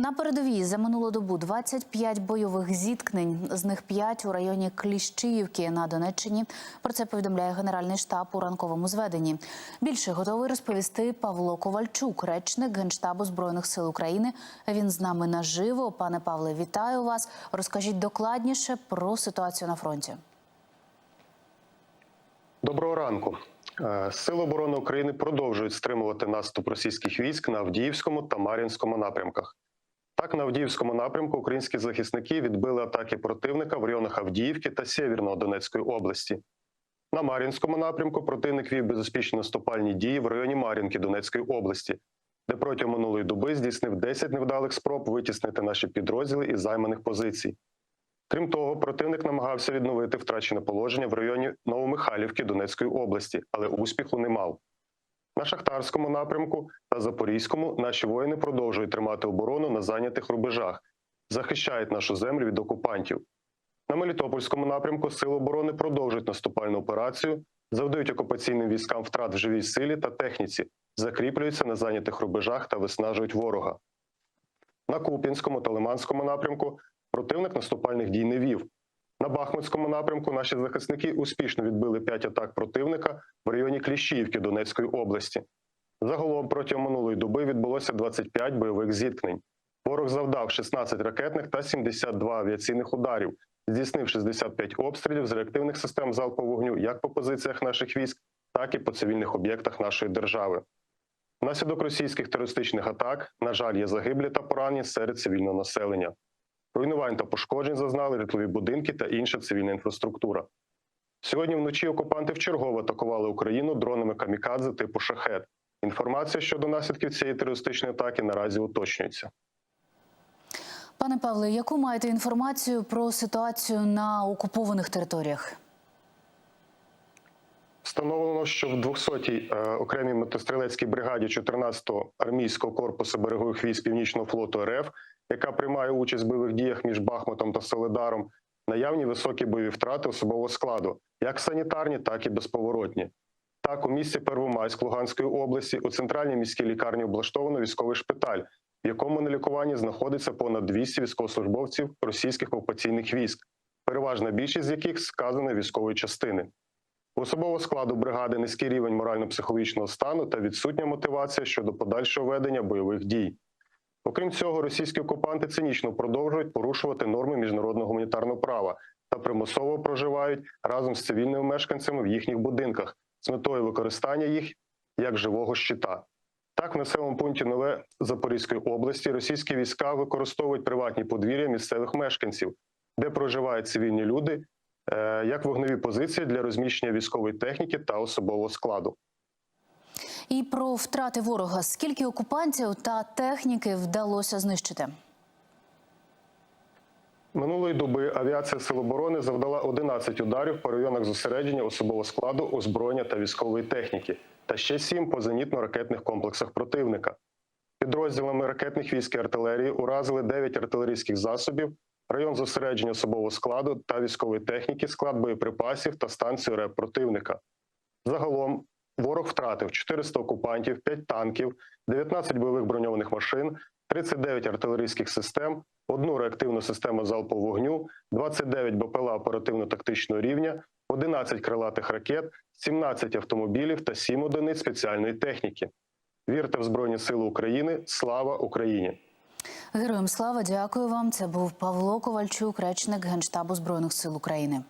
На передовій за минулу добу 25 бойових зіткнень, з них 5 у районі Кліщіївки на Донеччині. Про це повідомляє Генеральний штаб у ранковому зведенні. Більше готовий розповісти Павло Ковальчук, речник Генштабу збройних сил України. Він з нами наживо. Пане Павле, вітаю вас. Розкажіть докладніше про ситуацію на фронті. Доброго ранку. Е, Сили оборони України продовжують стримувати наступ російських військ на Авдіївському та Мар'їнському напрямках. Так, на Авдіївському напрямку українські захисники відбили атаки противника в районах Авдіївки та Сєвєрного Донецької області. На Мар'їнському напрямку противник вів безуспішні наступальні дії в районі Мар'їнки Донецької області, де протягом минулої доби здійснив 10 невдалих спроб витіснити наші підрозділи із займаних позицій. Крім того, противник намагався відновити втрачене положення в районі Новомихайлівки Донецької області, але успіху не мав. На Шахтарському напрямку та Запорізькому наші воїни продовжують тримати оборону на зайнятих рубежах, захищають нашу землю від окупантів. На Мелітопольському напрямку Сили оборони продовжують наступальну операцію, завдають окупаційним військам втрат в живій силі та техніці, закріплюються на зайнятих рубежах та виснажують ворога. На Куп'янському та Лиманському напрямку противник наступальних дій не вів. На Бахмутському напрямку наші захисники успішно відбили 5 атак противника в районі Кліщіївки Донецької області. Загалом протягом минулої доби відбулося 25 бойових зіткнень. Ворог завдав 16 ракетних та 72 авіаційних ударів, здійснив 65 обстрілів з реактивних систем залпового вогню як по позиціях наших військ, так і по цивільних об'єктах нашої держави. Внаслідок російських терористичних атак, на жаль, є загиблі та поранені серед цивільного населення. Руйнувань та пошкоджень зазнали житлові будинки та інша цивільна інфраструктура. Сьогодні вночі окупанти вчергово атакували Україну дронами камікадзе типу шахет. Інформація щодо наслідків цієї терористичної атаки наразі уточнюється. Пане Павле, яку маєте інформацію про ситуацію на окупованих територіях? Встановлено, що в 200-й е, окремій мотострілецькій бригаді 14-го армійського корпусу берегових військ Північного флоту РФ, яка приймає участь в бойових діях між Бахмутом та Солидаром, наявні високі бойові втрати особового складу, як санітарні, так і безповоротні. Так, у місті Первомайськ Луганської області у центральній міській лікарні облаштовано військовий шпиталь, в якому на лікуванні знаходиться понад 200 військовослужбовців російських окупаційних військ, переважна більшість з яких сказана військової частини. У особового складу бригади низький рівень морально-психологічного стану та відсутня мотивація щодо подальшого ведення бойових дій. Окрім цього, російські окупанти цинічно продовжують порушувати норми міжнародного гуманітарного права та примусово проживають разом з цивільними мешканцями в їхніх будинках з метою використання їх як живого щита. Так, в населеному пункті Нове Запорізької області російські війська використовують приватні подвір'я місцевих мешканців, де проживають цивільні люди, як вогневі позиції для розміщення військової техніки та особового складу. І про втрати ворога. Скільки окупантів та техніки вдалося знищити? Минулої доби авіація Сил оборони завдала 11 ударів по районах зосередження особового складу, озброєння та військової техніки, та ще 7 по зенітно-ракетних комплексах противника. Підрозділами ракетних військ і артилерії уразили 9 артилерійських засобів, район зосередження особового складу та військової техніки, склад боєприпасів та станцію РЕП противника. Загалом ворог втратив 400 окупантів, 5 танків, 19 бойових броньованих машин, 39 артилерійських систем, одну реактивну систему залпового вогню, 29 БПЛА оперативно-тактичного рівня, 11 крилатих ракет, 17 автомобілів та 7 одиниць спеціальної техніки. Вірте в Збройні Сили України! Слава Україні! Героям слава, дякую вам. Це був Павло Ковальчук, речник Генштабу збройних сил України.